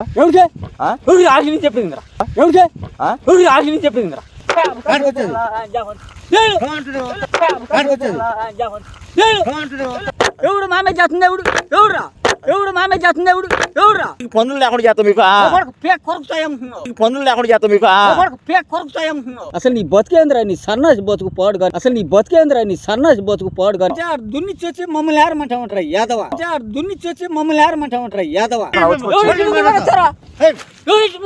ఎవరికే ఆ? ఎవరికి ఆగి నుంచి చెప్పిందిరా ఎవరికే? ఎవరికి కాడికొచ్చేది. నేను ఎవడు మామే చేస్తుంది? ఎవడు? ఎవడురా? ఎవడు మామే చేస్తుంది? ఎవడు? ఎవడురా? ఈ పనులు లేకుండా చేస్తాం మీకు పేక్ కొరుకుతాయనుకున్నావు ఈ పనులు లేకుండా చేస్తాం మీకు పేక్ కొరుకుతాయనుకున్నావు అసలు నీ బతికేంద్రా? నీ సన్నాసి బతుకు పాడు కానీ అసలు నీ బతికేంద్రా? నీ సన్నాసి బతుకు పాడు కానీ దున్నిచ్చి వచ్చి మమ్మల్ని యాదవ? మమ్మల్ని ఏరమంటామంటారా యాదవ? ముందు పడేస్తారా? ఎవరికి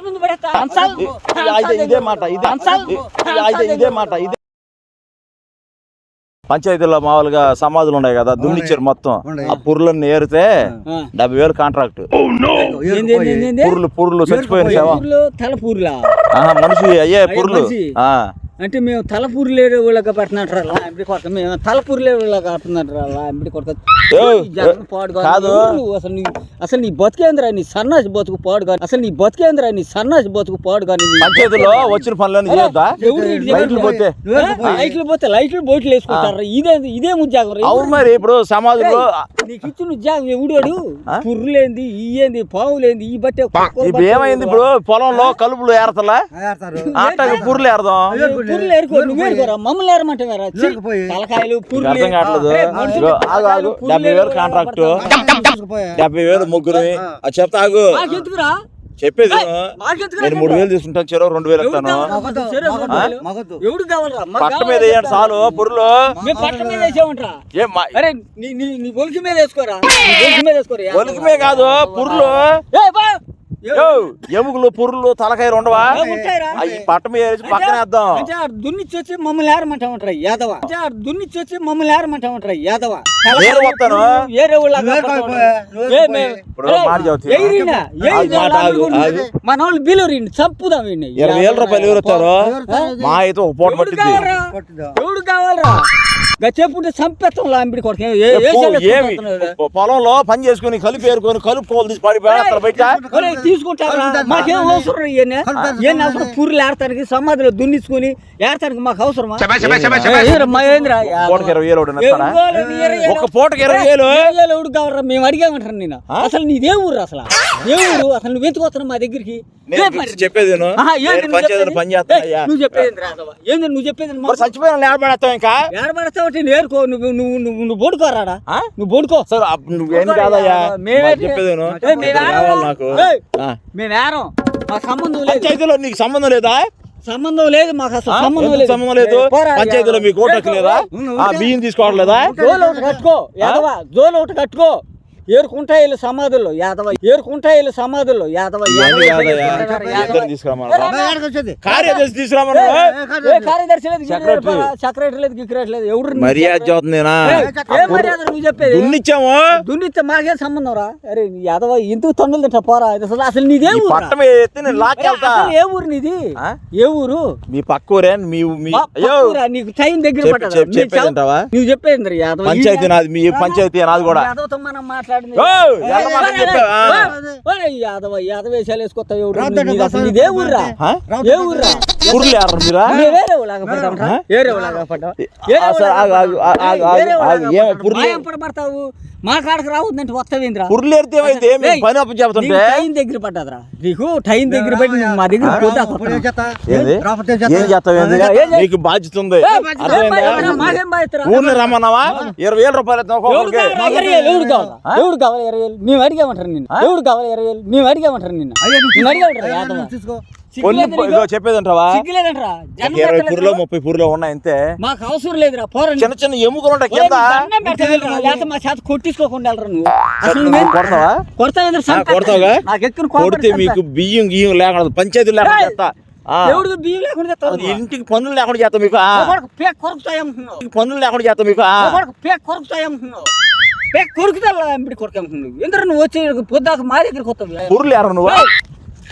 ముందు పడేస్తా? అంశాలు ఇదే- ఇదే మాట ఇదే అంశాలు ఇదే- ఇదే మాట ఇదే పంచాయతీలో మామూలుగా సమాధులు ఉన్నాయి కదా దున్నిచ్చారు మొత్తం. ఆ పుర్లన్నీ ఏరితే. డెబ్బై వేలు కాంట్రాక్ట్? పుర్లు పుర్లు చచ్చిపోయిన మనిషి అయ్యే పుర్లు. అంటే మేము తలపూరు లేడు వాళ్ళకి పెట్టినట్టు రా కొడక మేము తలపూరు లేడు వాళ్ళకి రా కొడక ఏయ్, జగన్ పాడు కాదు. అసలు నీ అసలు నీ బతికేంద్రా నీ సన్నాసి బతుకు పాడు కానీ అసలు నీ బతికేంద్రా నీ సన్నాసి బతుకు పాడు కానీ పంచాయతీలో వచ్చిన పనులన్నీ చేయొద్దా? ఎవడు వీడి లైట్లు పోతే. లైట్లు పోతే లైట్లు బోట్లు వేసుకుంటారు ఇదే ఇదే ఉద్యోగం. అవును మరి ఇప్పుడు సమాధులు నీకు ఇచ్చిన ఉద్యోగం ఎవడు ఆ? పుర్రులేంది ఇయ్యేంది పావులేంది ఈ బట్టే ఇప్పుడు ఏమైంది ఇప్పుడు? పొలంలో కలుపులు ఏరతలా? పుర్లు ఏరదాం. పుర్రులు నువ్వు ఏరుకోరా మమ్మల్ని ఏరమంటారా ఛీ, ఏరుకుపోయి. తలకాయలు నీకు పుర్రులు అర్థం కావట్లేదు. ఏ, మనుషులు ఇగో, ఆగు ఆగు. పుర్రులు డెబ్బై వేలు కాంట్రాక్ట్. డెబ్బై వేలు ముగ్గురు. అది చెప్తా ఆగు. చెప్పేది నేను మూడు వేలు తీసుకుంటాను చెరో రెండు వేలు ఇస్తాను. పట్ట కావాలి మీద వేయండి చాలు పుర్లు. ఒలికి మీద కాదు పుర్లు. యో, ఎముకలు పుర్లు తలకాయ ఉండవా. అవి పట్ట మీద వేసి పక్కన వేద్దాం దున్నిచ్చి వచ్చి మమ్మల్ని ఏరమంటామంటారా యాదవ అంటే ఆడు దున్నిచ్చి వచ్చి మమ్మల్ని ఏరమంటామంటారా యాదవ నేను వస్తాను. ఏరే ఊళ్ళగా నువ్వే పడతావు. కాకపోయా, నువ్వే ఏ, కాకపోయా. మే- ఇప్పుడు ఏయ్, మాట చెబుతున్నా. ఎయిరినా, ఎయిరి ఆగు, మాట ఆగు, ఆగు. మన వాళ్ళు చంపుదాం వీడిని. ఇరవై వేల రూపాయలు ఎవరు మా అయితే ఒక పూట? పట్టుదా. ఎవడు కావాలరా గా చెప్పుంటే చంపేస్తాం లాంబిడి ఏమి పొలంలో పని చేసుకుని కలిపి ఏరుకొని కలుపుకోవాలి తీసి పడి పెడతారు బయట తీసుకుంటారా? మాకేం అవసరం ఈయన ఏం అవసరం పూర్లు ఏడతానికి సమాధిలో దున్నించుకొని ఏడతానికి మాకు అవసరమా? నీ వేలు. ఒక పూటకి ఇరవై వేలు ఎవడు మేము అడిగామంటారు నేను అసలు నీదే ఊరు అసలు? ఏ ఊరు? అసలు నువ్వు ఎందుకు మా దగ్గరికి? చెప్పేది నువ్వు చెప్పేది? నువ్వు చెప్పేది ఏంది రాఘవ? ఏంది నువ్వు చెప్పేది? మరి చచ్చిపోయిన ఇంకా? ఏడబడతావు నేర్కో నువ్వు నువ్వు నువ్వు నువ్వు బోడుకోరాడా? ఆ? నువ్వు బోడుకో. సరే నువ్వేం కాదయ్యా? మేమే- చెప్పేది? నాకు. మాకు సంబంధం లేదు. పంచాయతీలో నీకు సంబంధం లేదా? సంబంధం లేదు మాకు అసలు? సంబంధం లేదు. సంబంధం లేదు? పంచాయతీలో మీకు ఓటు లేదా? ఆ, బియ్యం తీసుకోవట్లేదా జోలు ఒకటి కట్టుకో జోలు ఒకటి కట్టుకో. సమాధుల్లో యాదవ ఏరుకుంటాయిలు సమాధుల్లో యాదవ యాదవ. తీసుకురామన్నా మా ఏడకి వచ్చేది. కార్యదర్శి తీసుకురామన్నా ఏ కార్యదర్శి? లేదు సెక్రటరీ. లేదు గిక్రటరీ లేదు ఎవరు మర్యాద నువ్వు చెప్పేది? దున్నిచ్చాము. దున్నిస్తే మాకేం సంబంధం రా? అరే యాదవ ఇందుకు తన్నులు తింటా? పోరా అసలు అసలు నీదే ఏ ఊరు నీది? ఏ ఊరు? మీ పక్క ఊరే మీ నీకు టైం దగ్గర? నువ్వు చెప్పేది యాదవ? పంచాయతీ నాది మీ పంచాయతీ నాది కూడా. యాదవతో మనం మాట్లాడింది యాదవ యాదవ వేషాలు వేసుకొత్తావు ఎవరు నీదే ఊర్రా ఆ? ఏ ఊర్రా మీరా మా కాడకు రావద్దంటే వస్తావేంద్రా? పుర్లు ఎడితే ఏమైతే మేము ఏయ్, పని అప్పు చెబుతుంటే? నీకు టైం దగ్గర పడ్డదిరా. నీకు టైం దగ్గర పెట్టి నువ్వు మా దగ్గర పోతా ఏం? చేస్తావు? నీకు బాధ్యత ఉంది? ఊర్ని రమ్మన్నావా? ఇరవై వేల రూపాయలు ఎవడు. కావాలా? ఇరవై వేలు, ఎవడు కావాలా? ఇరవై వేలు? మేము అడిగామంటారు నిన్ను? ఎవడు కావాలి ఇరవై వేలు? మేము అడిగామంటారు నిన్ను. అడిగామంటారా? కొన్ని చెప్పేది అంటావా ఇరవై? పురులో ముప్పై పురులో ఉన్నాయి అంతే. మాకు అవసరం లేదురా పోరండి. చిన్న చిన్న ఎముకలు ఉంటాయి కింద. మా చేత కొట్టించుకోకుండా వెళ్ళరా నువ్వు? అసలు నువ్వేం కొడతావా? కొడతావుగా? కొడితే మీకు బియ్యం గియ్యం లేకుండా పంచాయతీ లేకుండా. ఎవడికి బియ్యం లేకుండా ఇంటికి పనులు లేకుండా చేస్తా మీకు పేక్ ఇంటికి పనులు లేకుండా చేస్తా మీకు పేక్ కొరుకుతాయనుకున్నావు పేక్ కొరుకుతా కొరకనుకున్నావు ఎందుకు నువ్వు వచ్చి పొద్దాక మా దగ్గరికి వస్తావు? పురులు ఎర్ర నువ్వు? కొరకు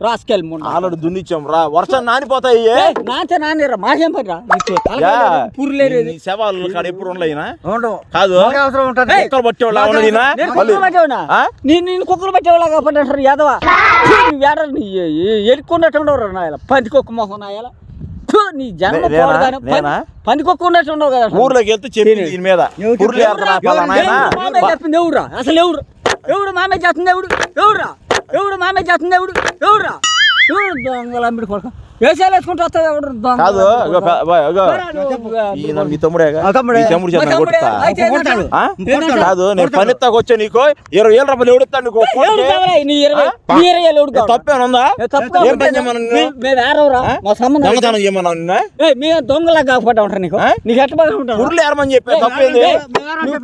రాసుకెళ్ళి ఆల్రెడీ దున్నిచ్చాం. రా వర్షం నానిపోతాయి. నాచ నానిరా మాకేం పని రా పురులేరు శవాలు కాడ ఎప్పుడు ఉండలేనా? అవసరం ఉంటుంది. కుక్కలు పట్టేవాళ్ళు నేను నేను కుక్కలు పట్టేవాళ్ళ కాబట్టి అంటారు యాదవ? వేడ ఎడుక్కున్నట్టుండవు నా పందికొక్క మొహం నా నీ జన్మ పనికొక్క ఉన్నట్టు ఉండవు కదా ఊర్లోకి వెళ్తే చెప్పి దీని మీద. ఊర్లో చెప్పింది ఎవరు అసలు ఎవరు? ఎవరు మామే చేస్తుంది ఎవరు? ఎవరు రా ఎవడు మామే చేస్తుంది? ఎవడు? ఎవడురా? ఎవడు దొంగలు అమ్మిడి కొడుకు? వేసాలు వేసుకుంటూ వస్తావు ఎవడు దొంగ కాదు ఇగో ప- ఇగో, ఇగో. ఈయన మీ తమ్ముడేగా ఆ తమ్ముడే. మీ తమ్ముడు మా చేత తమ్ముడే. కొట్టుతా అయితే కొడతాడు. ఆ? కొడతాడు. కాదు నేను పని ఎత్తాక వచ్చా నీకు ఇరవై ఏళ్ళ రూపాయలు ఎవడిస్తాను నీకు ఎవడు? కావాలా నీ ఇరవై నీ ఇరవై ఏళ్ళు ఎవడు కావాలా? తప్పేనుందా ఏ తప్పుగా ఏం పని ఉంటుంది? చేయమన్నా నిన్ను? మే- మేము వేరవరా ఆ? మా సంబంధం దొంగతనం చేయమన్నా నిన్ను? ఏయ్, మేము దొంగలా కాకపోతే ఉంటారు నీకు ఆ? నీకు ఎట్ట బాగా ఉంటారు పుర్లు ఏరమని చెప్పి తప్పేంది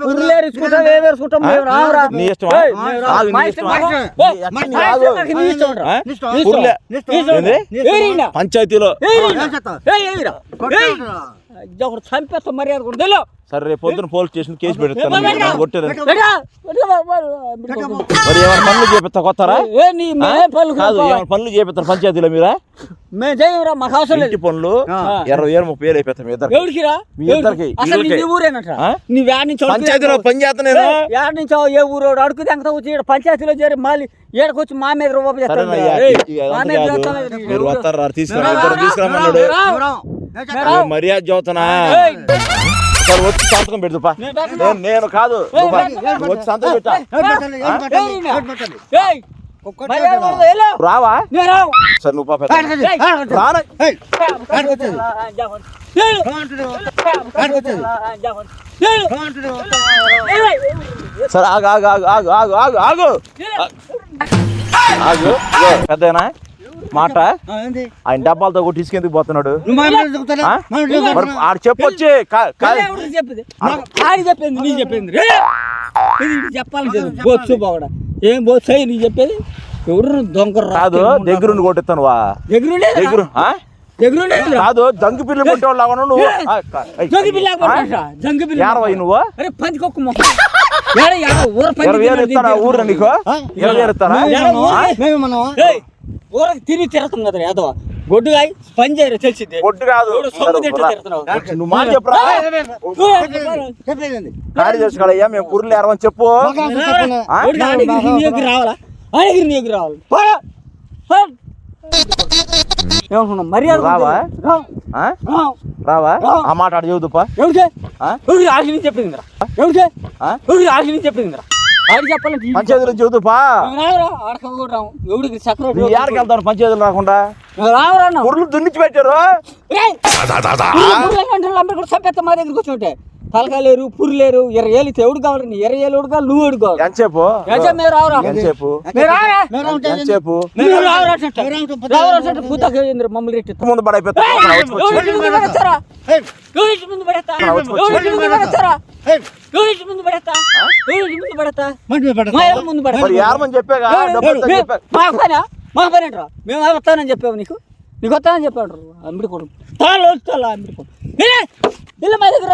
పుర్లేరుచుకుంటావు ఏవేసుకుంటాం మేము రావురా నీ ఇష్టమా? ఏయ్, మేము రాము. ఆగు, నీ మా ఇష్టమా? ఇష్టం, నీ ఏయ్, ఇష్టం, మా నీ ఇష్టం ఆగు. నాకు నీ ఇష్టం రా. ఆ? నీ ఇష్టం. పుర్లే. నీ ఇష్టం. ఏంది? ఏరినా? పంచాయతీలో ఒకరు చంపేస్తా మర్యాద కూడా సరే రేపు పొద్దున పోలీస్ స్టేషన్ కేసు పెడతాను కొట్టారు పనులు కొత్తారా ఏ నీ పనులు కాదు చేపిస్తారు పంచాయతీలో మీరా మేము చేయరా మాకు అవసరం పనులు ఇరవై వేలు ముప్పై వేలు అయిపోతాం ఇద్దరు ఎవరికిరా మీ ఇద్దరికి అసలు ఊరేనట నీ నుంచి పంచాయతీలో నుంచి ఏ ఊరు అడుగుతే అంత వచ్చి ఇక్కడ పంచాయతీలో చేరి మళ్ళీ ఏడకొచ్చి మా మీద రూపాయలు చేస్తాను తీసుకురా తీసుకురామన్నాడు మర్యాద చదువుతున్నా సార్ వచ్చి సంతకం పెడుతుపా నేను కాదు వచ్చి సంతకం పెట్టా రావా సార్ నువ్వు పాప రాను సార్ ఆగు ఆగు ఆగు ఆగు ఆగు ఆగు ఆగు పెద్దనా మాట? ఆయన డబ్బాలతో తీసుకెందుకు పోతున్నాడు? ఆడు చెప్పొచ్చి చెప్పింది? ఏం! నీ చెప్పేది? ఎవరు దొంగ రాదు దగ్గర కొట్టిస్తాను వా దగ్గర దగ్గర కాదు జంగు పిల్లలు కొట్టేవాళ్ళు నువ్వు. జంగు పిల్ల జంగు పిల్ల నువ్వు? అరే మొక్క. ఇరవై ఇస్తారా? ఊరు నీకు? ఇరవై ఇస్తారా? ఊరకు తిరిగి తిరుగుతుంది కదా ఏదో. గొడ్డుగాయ పని చేయరు తెలిసింది. గొడ్డు కాదు. సొమ్ము తిట్టి నువ్వు మాట మేము కుర్రలు ఎరవని చెప్పు. రావాలా నీకు రావాలి? ఏమనుకున్నావు మర్యాద రావా? రావా? ఆ మాట అడిగి చెప్పింది చెప్పింది ఎవరికి ఆశ చెప్పిందిరా ఆడి చెప్పాలంటే పంచాయతీలో చదువుపా ఎవడికి చక్ర ఏడకి వెళ్తాను పంచాయతీలు రాకుండా? రావరా దున్నిచ్చి పెట్టారు. మా దగ్గరికి వచ్చి తలకాయలేరు పురిలేరు ఇరవై ఏళ్ళు ఎవడు కావాలి ఇరవై ఏళ్ళు ఎవడు కావాలి? నువ్వు ఎడుకోవాలి ఎంతసేపు? ఎంతసేపు మీరు రావరా? మమ్మల్ని రెట్టి ముందు పడైపోతారా. మా మేము వస్తానని చెప్పావు నీకు? నీకు వస్తానని చెప్పాడు అంబిడి కొడుకు. తాళ్ళు వస్తా అంబడి కొడుకు. ఇల్లు మా దగ్గర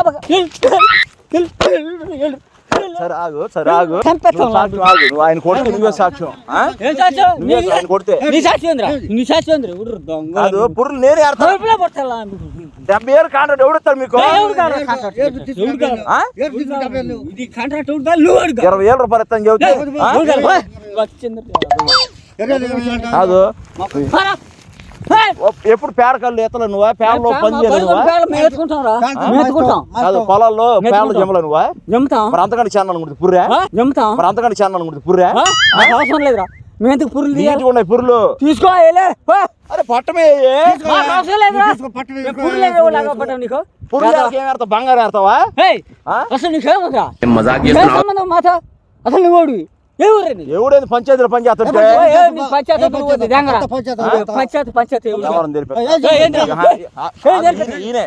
సరే ఆగు సరే ఆగు. చంపేస్తాం సాక్ష్యం ఆగు. నువ్వు ఆయన కొడితే నువ్వే సాక్ష్యం ఏం సాక్ష్యం నువ్వే ఆయన కొడితే నీ సాక్ష్యం ఏంద్రా? నీ సాక్ష్యం ఏంద్రా? ఉడు దొంగ. కాదు పుర్రులు నేనే ఆడతాను పుర్రులే పడతాలా డెబ్బై ఏళ్ళు కాంట్రాక్ట్ ఎవడుతాడు మీకు? ఇది కాంట్రాక్ట్ ఎవడుతాడు నువ్వు అడుగు ఇరవై ఏళ్ళ రూపాయలు ఇస్తాను చెబుతా కాదు. ఎప్పుడు పేడకళ్ళు ఈతలు నువ్వా? పేడలో పని పొలాల్లో పేడలు జమలు నువ్వా? జమ్ముతా మరి అంతకంటే చేన్నాను పుర్రా? జమ్ముతాం మరి అంతకంటే చేన్నాను పుర్రా? అవసరం లేదురా. పురులు తీయాలి? పురులు అరే పట్టమే మాట అసలు నువ్వు ఎవడేది పంచాయతీలో పని చేస్తుంటే పంచాయతీ పంచాయతీ ఈయన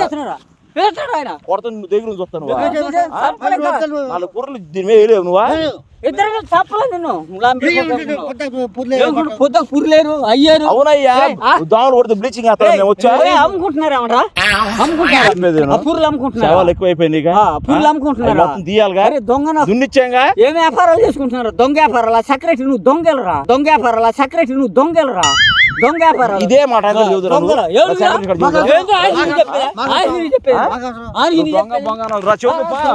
చేస్తున్నారా వేస్తాడు ఆయన. కొడతాను నువ్వు దగ్గర నుంచి వస్తాను. నాలుగు కూరలు దీని మీద వేయలేవు నువ్వా ఇద్దరు చంపలే నిన్ను. పొద్దుకు పురిలేరు అయ్యారు. అవునయ్యా. దోమలు కొడితే బ్లీచింగ్ వేస్తాను మేము వచ్చా? ఏయ్, అమ్ముకుంటున్నారా ఏమంటా అమ్ముకుంటున్నారా. పుర్లు అమ్ముకుంటున్నారా. సేవలు ఎక్కువైపోయింది పుర్లు? అమ్ముకుంటున్నారా? అరే దొంగన? దున్నిచ్చాంగా? ఏం వ్యాపారాలు చేసుకుంటున్నారు? దొంగ వ్యాపారాలా? సెక్రటరీ నువ్వు దొంగలరా? దొంగ వ్యాపారాలా? సెక్రటరీ నువ్వు దొంగలరా? దొంగ ఇదే మాట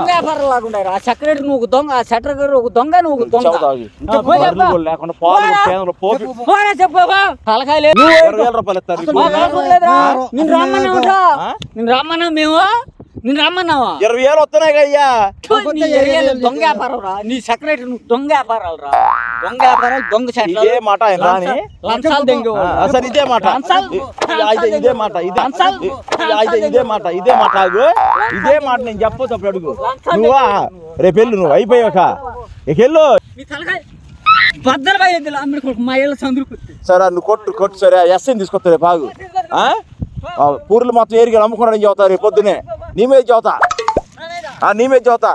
వ్యాపారం ఆ సెక్రటరీ నువ్వు దొంగ ఆ సెక్రటరీ ఒక దొంగ నువ్వు దొంగ. రమ్మన్నా మేము? నిన్ను రమ్మన్నావా? ఇరవై వేలు వస్తున్నాయి అయ్యా దొంగ వ్యాపారం రా నీ సెక్రటరీ నువ్వు దొంగ వ్యాపారాలు రా దొంగ వ్యాపారాలు దొంగ చెట్లు ఇదే మాట లంచాలు దెంగే. ఇదే మాట. ఇదే- మాట ఇదే మాట ఇదే మాట ఆగు. ఇదే మాట నేను చెప్పొచ్చు అప్పుడు అడుగు. నువ్వా? రేపు వెళ్ళు నువ్వు అయిపోయాక. ఇక వెళ్ళు. సరే నువ్వు కొట్టు కొట్టు సరే. ఎస్ఐని తీసుకొస్తా రేపు ఆగు. పూర్లు మొత్తం ఏరిగా నమ్ముకున్నాడని చెబుతా နိမေကြောတာဟာနိမေကြောတာ